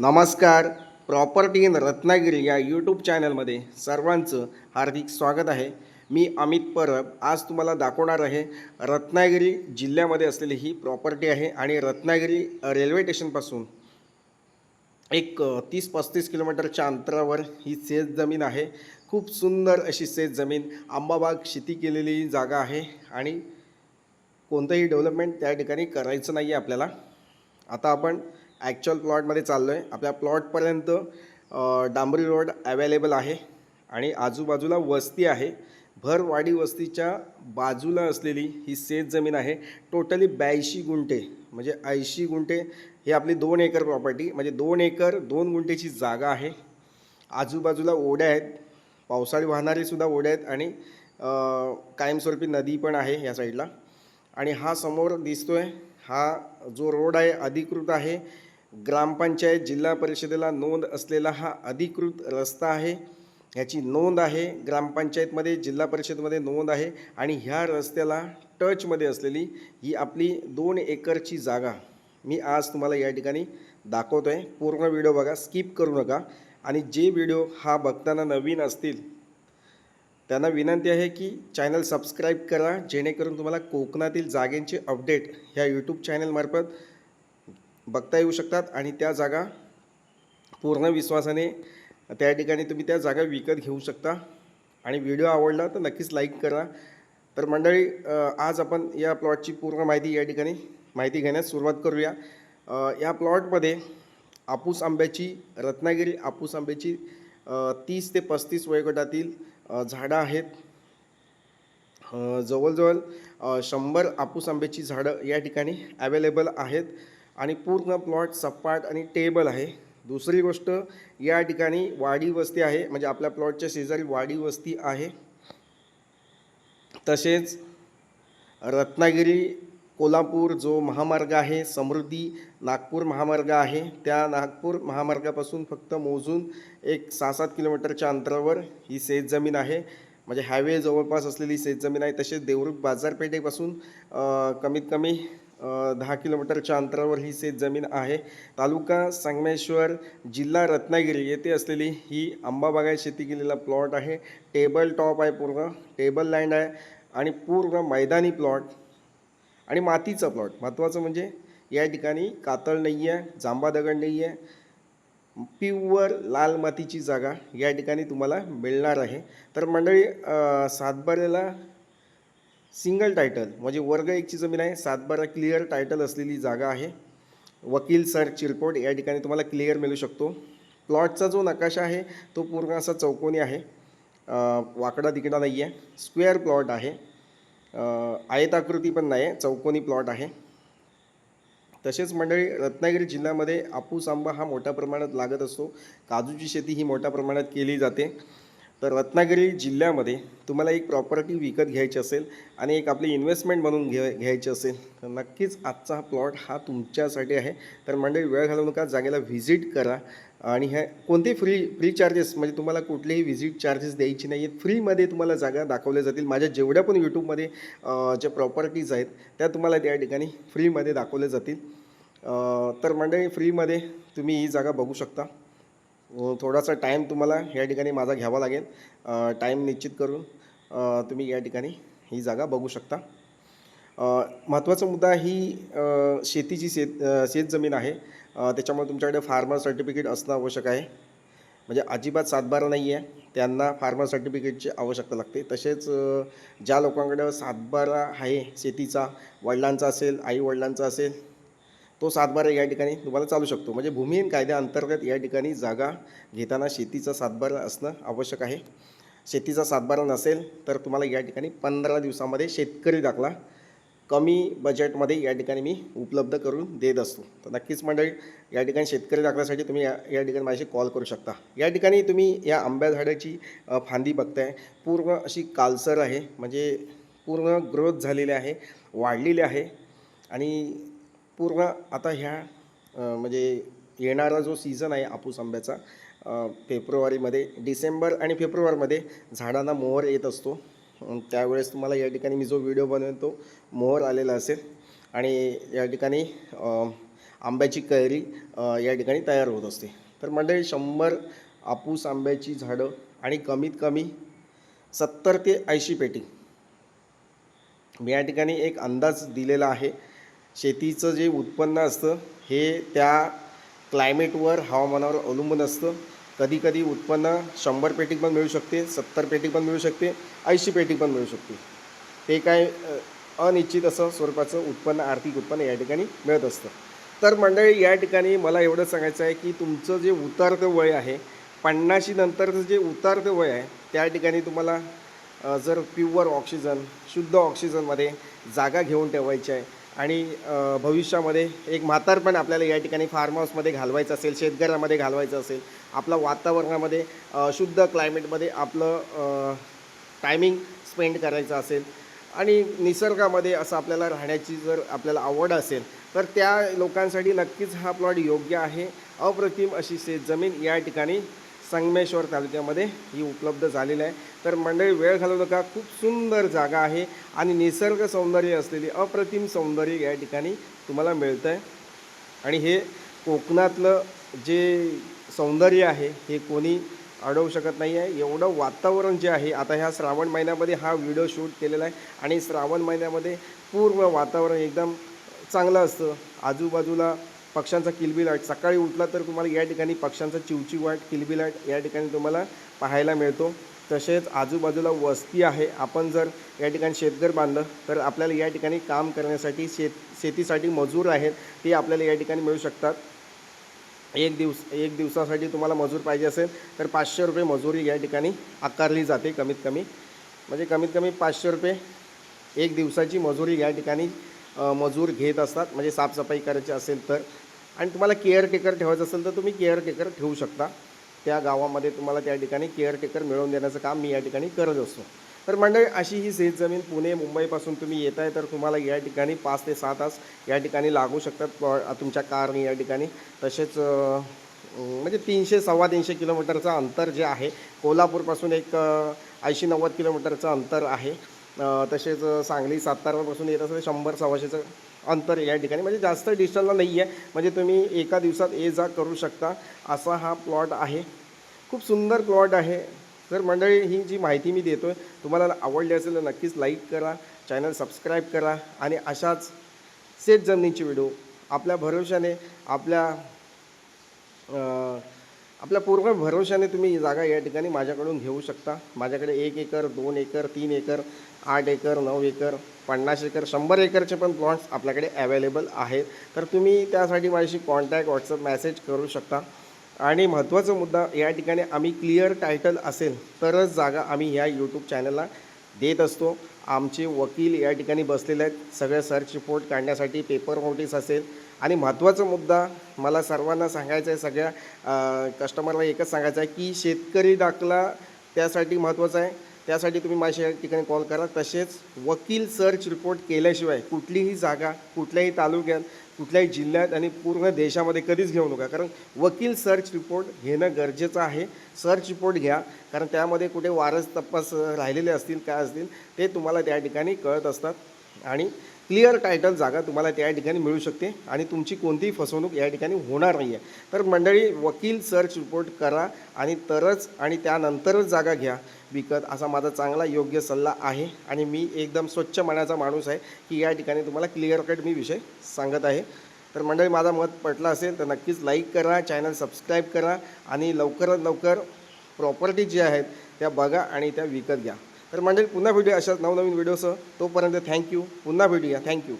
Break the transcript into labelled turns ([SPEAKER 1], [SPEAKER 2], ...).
[SPEAKER 1] नमस्कार. Property in Ratnagiri या YouTube चॅनलमध्ये सर्वांचं हार्दिक स्वागत आहे. मी अमित परब. आज तुम्हाला दाखवणार आहे रत्नागिरी जिल्ह्यामध्ये असलेली ही प्रॉपर्टी आहे आणि रत्नागिरी रेल्वे स्टेशनपासून एक तीस पस्तीस किलोमीटरच्या अंतरावर ही शेत जमीन आहे. खूप सुंदर अशी शेत जमीन. आंबाबाग शेती केलेली जागा आहे आणि कोणतंही डेव्हलपमेंट त्या ठिकाणी करायचं नाही आहे आपल्याला. आता आपण ॲक्च्युअल प्लॉटमध्ये चाललो आहे आपल्या प्लॉटपर्यंत डांबरी रोड अवेलेबल आहे आणि आजूबाजूला वस्ती आहे. भरवाडी वस्तीच्या बाजूला असलेली ही शेत जमीन आहे. टोटली ब्याऐंशी गुंठे म्हणजे ऐंशी गुंठे हे आपली दोन एकर प्रॉपर्टी म्हणजे दोन एकर दोन गुंठेची जागा आहे. आजूबाजूला ओढ्या आहेत. पावसाळी वाहणारेसुद्धा ओढ्या आहेत आणि कायमस्वरूपी नदी पण आहे या साईडला आणि हा समोर दिसतो आहे हा जो रोड आहे अधिकृत आहे. ग्रामपंचायत जिल्हा परिषदेला नोंद असलेला हा अधिकृत रस्ता आहे. ह्याची नोंद आहे. ग्रामपंचायतमध्ये जिल्हा परिषदमध्ये नोंद आहे आणि ह्या रस्त्याला टचमध्ये असलेली ही आपली दोन एकरची जागा मी आज तुम्हाला या ठिकाणी दाखवतो आहे पूर्ण व्हिडिओ बघा स्किप करू नका आणि जे व्हिडिओ हा बघताना नवीन असतील त्यांना विनंती आहे की चॅनल सबस्क्राईब करा जेणेकरून तुम्हाला कोकणातील जागेंचे अपडेट ह्या यूट्यूब चॅनलमार्फत बघता येऊ शकतात आणि त्या जागा पूर्ण विश्वासाने त्या ठिकाणी तुम्ही त्या जागा विकत घेऊ शकता. आणि व्हिडिओ आवडला तर नक्कीच लाईक करा. तर मंडळी आज आपण या प्लॉटची पूर्ण माहिती या ठिकाणी माहिती घेण्यास सुरुवात करूया. या प्लॉटमध्ये आपूस आंब्याची रत्नागिरी आपूस आंब्याची तीस ते पस्तीस वयोगटातील झाडं आहेत. जवळजवळ शंभर आपूस आंब्याची झाडं या ठिकाणी ॲवेलेबल आहेत. आणि पूर्ण प्लॉट सपाट आणि टेबल आहे. दुसरी गोष्ट या ठिकाणी वाडी वस्ती आहे. म्हणजे आपल्या प्लॉटच्या शेजारी वाडी वस्ती आहे. तसेच रत्नागिरी कोल्हापूर जो महामार्ग आहे समृद्धी नागपूर महामार्ग आहे. त्या नागपूर महामार्गापासून फक्त मोजून एक सहा सात किलोमीटरच्या अंतरावर ही शेतजमीन आहे. म्हणजे हायवे जवळपास असलेली शेतजमीन आहे. तसेच देवरूख बाजारपेठेपासून कमीत कमी दहा किलोमीटरच्या अंतरावर ही शेतजमीन आहे. तालुका संगमेश्वर जिल्हा रत्नागिरी येथे असलेली ही आंबाबागाय शेती केलेला प्लॉट आहे. टेबल टॉप आहे पूर्ण टेबल लँड आहे आणि पूर्ण मैदानी प्लॉट आणि मातीचा प्लॉट. महत्त्वाचं म्हणजे या ठिकाणी कातळ नाही आहे जांबा दगड नाही आहे. प्युअर लाल मातीची जागा या ठिकाणी तुम्हाला मिळणार आहे. तर मंडळी सातबारेला सिंगल टायटल म्हणजे वर्ग एकची जमीन आहे सातबारा क्लिअर टायटल असलेली जागा आहे. वकील सर चिरपोट या ठिकाणी तुम्हाला क्लिअर मिळू शकतो. प्लॉटचा जो नकाशा आहे तो पूर्ण असा चौकोनी आहे. वाकडा तिकडा नाही आहे स्क्वेअर प्लॉट आहे आयताकृती पण नाही आहे चौकोनी प्लॉट आहे. तसेच मंडळी रत्नागिरी जिल्ह्यामध्ये आपूस आंबा हा मोठ्या प्रमाणात लागत असतो. काजूची शेती ही मोठ्या प्रमाणात केली जाते. तर रत्नागिरी जिल्ह्यामध्ये तुम्हाला एक प्रॉपर्टी विकत घ्यायची असेल आणि एक आपली इन्व्हेस्टमेंट म्हणून घे घ्यायची असेल तर नक्कीच आजचा हा प्लॉट हा तुमच्यासाठी आहे. तर मंडळी वेळ घालवू नका जागेला व्हिजिट करा. आणि ह्या कोणते फ्री फ्री चार्जेस म्हणजे तुम्हाला कुठलेही व्हिजिट चार्जेस द्यायची नाही आहेत फ्रीमध्ये तुम्हाला जागा दाखवल्या जातील. माझ्या जेवढ्या पण यूट्यूबमध्ये ज्या प्रॉपर्टीज आहेत त्या तुम्हाला त्या ठिकाणी फ्रीमध्ये दाखवल्या जातील. तर मंडळी फ्रीमध्ये तुम्ही ही जागा बघू शकता. थोडासा टाईम तुम्हाला या ठिकाणी माझा घ्यावा लागेल. टाईम निश्चित करून तुम्ही या ठिकाणी ही जागा बघू शकता. महत्त्वाचा मुद्दा ही शेतीची शेत शेतजमीन आहे. त्याच्यामुळे तुमच्याकडे फार्मर सर्टिफिकेट असणं आवश्यक आहे. म्हणजे अजिबात सातबारा नाही आहे त्यांना फार्मर सर्टिफिकेटची आवश्यकता लागते. तसेच ज्या लोकांकडं सातबारा आहे शेतीचा वडिलांचा असेल आई वडिलांचा असेल तो सातबारा या ठिकाणी तुम्हाला चालू शकतो. म्हणजे भूमिहीन कायद्याअंतर्गत या ठिकाणी जागा घेताना शेतीचा सातबारा असणं आवश्यक आहे. शेतीचा सातबारा नसेल तर तुम्हाला या ठिकाणी पंधरा दिवसामध्ये शेतकरी दाखला कमी बजेटमध्ये या ठिकाणी मी उपलब्ध करून देत असतो. तर नक्कीच मंडळी या ठिकाणी शेतकरी दाखल्यासाठी तुम्ही या या ठिकाणी माझ्याशी कॉल करू शकता. या ठिकाणी तुम्ही या आंब्या झाडाची फांदी बघताय. पूर्ण अशी कालसर आहे. म्हणजे पूर्ण ग्रोथ झालेली आहे वाढलेली आहे. आणि पूर्ण आता ह्या म्हणजे येणारा जो सीझन आहे आपूस आंब्याचा फेब्रुवारीमध्ये डिसेंबर आणि फेब्रुवारीमध्ये झाडांना मोहर येत असतो. त्यावेळेस तुम्हाला या ठिकाणी मी जो व्हिडिओ बनवेन तो मोहर आलेला असेल. आणि या ठिकाणी आंब्याची कैरी या ठिकाणी तयार होत असते. तर मंडळी शंभर आपूस आंब्याची झाडं आणि कमीत कमी सत्तर ते ऐंशी पेटी. मी या ठिकाणी एक अंदाज दिलेला आहे. शेतीचं जे उत्पन्न असतं हे त्या क्लायमेटवर हवामानावर अवलंबून असतं. कधीकधी उत्पन्न शंभर पेटी पण मिळू शकते सत्तर पेटी पण मिळू शकते ऐंशी पेटी पण मिळू शकते. ते काय अनिश्चित असं स्वरूपाचं उत्पन्न आर्थिक उत्पन्न या ठिकाणी मिळत असतं. तर मंडळी या ठिकाणी मला एवढं सांगायचं आहे की तुमचं जे उतारतं वय आहे पन्नाशी नंतरचं जे उतारतं वय आहे त्या ठिकाणी तुम्हाला जर प्युअर ऑक्सिजन शुद्ध ऑक्सिजनमध्ये जागा घेऊन ठेवायची आहे आणि भविष्यामध्ये एक म्हातारपण आपल्याला या ठिकाणी फार्म हाऊसमध्ये घालवायचं असेल शेतघरामध्ये घालवायचं असेल आपलं वातावरणामध्ये शुद्ध क्लायमेटमध्ये आपलं टायमिंग स्पेंड करायचं असेल. आणि निसर्गामध्ये असं आपल्याला राहण्याची जर आपल्याला आवड असेल तर त्या लोकांसाठी नक्कीच हा प्लॉट योग्य आहे. अप्रतिम अशी शेतजमीन या ठिकाणी संगमेश्वर तालुक्यामध्ये ही उपलब्ध झालेली आहे. तर मंडळी वेळ घालवू नका. खूप सुंदर जागा आहे आणि निसर्ग सौंदर्य असलेली अप्रतिम सौंदर्य या ठिकाणी तुम्हाला मिळतं आहे आणि हे कोकणातलं जे सौंदर्य आहे हे कोणी अडवू शकत नाही आहे एवढं वातावरण जे आहे आता ह्या श्रावण महिन्यामध्ये हा व्हिडिओ शूट केलेला आहे. आणि श्रावण महिन्यामध्ये पूर्ण वातावरण एकदम चांगलं असतं. आजूबाजूला पक्ष्यांचा किलबिलाट सकाळी उठला तर तुम्हाला या ठिकाणी पक्ष्यांचा चिवचिवाट किलबिलाट या ठिकाणी तुम्हाला पाहायला मिळतो. तसेच आजूबाजूला वस्ती आहे. आपण जर या ठिकाणी शेतघर बांधलं तर आपल्याला या ठिकाणी काम करण्यासाठी शेत शेतीसाठी मजूर आहेत ते आपल्याला या ठिकाणी मिळू शकतात. एक दिवस एक दिवसासाठी तुम्हाला मजूर पाहिजे असेल तर पाचशे रुपये मजुरी या ठिकाणी आकारली जाते कमीत कमी. म्हणजे कमीत कमी पाचशे रुपये एक दिवसाची मजुरी या ठिकाणी मजूर घेत असतात म्हणजे साफसफाई करायची असेल तर. आणि तुम्हाला केअरटेकर ठेवायचं असेल तर तुम्ही केअरटेकर ठेवू शकता. त्या गावामध्ये तुम्हाला त्या ठिकाणी केअरटेकर मिळवून देण्याचं काम मी या ठिकाणी करत असतो. तर मंडळी अशी ही शेतजमीन पुणे मुंबईपासून तुम्ही येत आहे तर तुम्हाला या ठिकाणी पाच ते सहा तास या ठिकाणी लागू शकतात. तुमच्या कारने या ठिकाणी. तसेच म्हणजे तीनशे सव्वा तीनशे किलोमीटरचं अंतर जे आहे कोल्हापूरपासून एक ऐंशी नव्वद किलोमीटरचं अंतर आहे. तसेच सांगली सातारापासून येत असेल शंभर सव्वाशेचं अंतर या ठिकाणी. म्हणजे जास्त डिस्टन्सला नाही आहे म्हणजे तुम्ही एका दिवसात ये जा करू शकता असा हा प्लॉट आहे. खूप सुंदर प्लॉट आहे. तर मंडळी ही जी माहिती मी देतो आहे तुम्हाला आवडली असेल तर नक्कीच लाईक करा चॅनल सबस्क्राईब करा आणि अशाच शेत जमिनीचे व्हिडिओ आपल्या भरोशाने आपल्या आपल्या पूर्ण भरोशाने तुम्ही ही जागा या ठिकाणी माझ्याकडून घेऊ शकता. माझ्याकडे एक एकर दोन एकर तीन एकर आठ एकर नऊ एकर पन्नास एकर शंभर एकरचे पण प्लॉट्स आपल्याकडे अवेलेबल आहेत. तर तुम्ही त्यासाठी माझ्याशी कॉन्टॅक्ट व्हॉट्सअप मेसेज करू शकता. आणि महत्त्वाचा मुद्दा या ठिकाणी आम्ही क्लिअर टायटल असेल तरच जागा आम्ही ह्या यूट्यूब चॅनलला देत असतो. आमचे वकील या ठिकाणी बसलेले आहेत. सगळे सर्च रिपोर्ट काढण्यासाठी पेपर नोटीस असेल. आणि महत्त्वाचा मुद्दा मला सर्वांना सांगायचं आहे सगळ्या कस्टमरला एकच सांगायचं आहे की शेतकरी दाखला त्यासाठी महत्त्वाचा आहे. त्यासाठी तुम्ही माझ्या या ठिकाणी कॉल करा. तसेच वकील सर्च रिपोर्ट केल्याशिवाय कुठलीही जागा कुठल्याही तालुक्यात कुठल्याही जिल्ह्यात आणि पूर्ण देशामध्ये कधीच घेऊ नका. कारण वकील सर्च रिपोर्ट घेणं गरजेचं आहे. सर्च रिपोर्ट घ्या. कारण त्यामध्ये कुठे वारस तपास राहिलेले असतील काय असतील ते तुम्हाला त्या ठिकाणी कळत असतात. आणि क्लिअर टायटल जागा तुम्हाला त्या ठिकाणी मिळू शकते आणि तुमची कोणतीही फसवणूक या ठिकाणी होणार नाही आहे तर मंडळी वकील सर्च रिपोर्ट करा आणि तरच आणि त्यानंतरच जागा घ्या. विकत असा माझा चांगला योग्य सल्ला आहे आणि मी एकदम स्वच्छ मनाचा माणूस आहे की या ठिकाणी तुम्हाला क्लिअर कट मी विषय सांगत आहे. तर मंडळी माझा मत पटला असेल तर नक्कीच लाईक करा चॅनल सबस्क्राईब करा आणि लवकरात लवकर प्रॉपर्टी जी आहेत त्या बघा आणि त्या विकत घ्या. तर मांडेल पुन्हा भेटूया अशाच नवनवीन व्हिडिओसह तोपर्यंत थँक्यू पुन्हा भेटूया. थँक्यू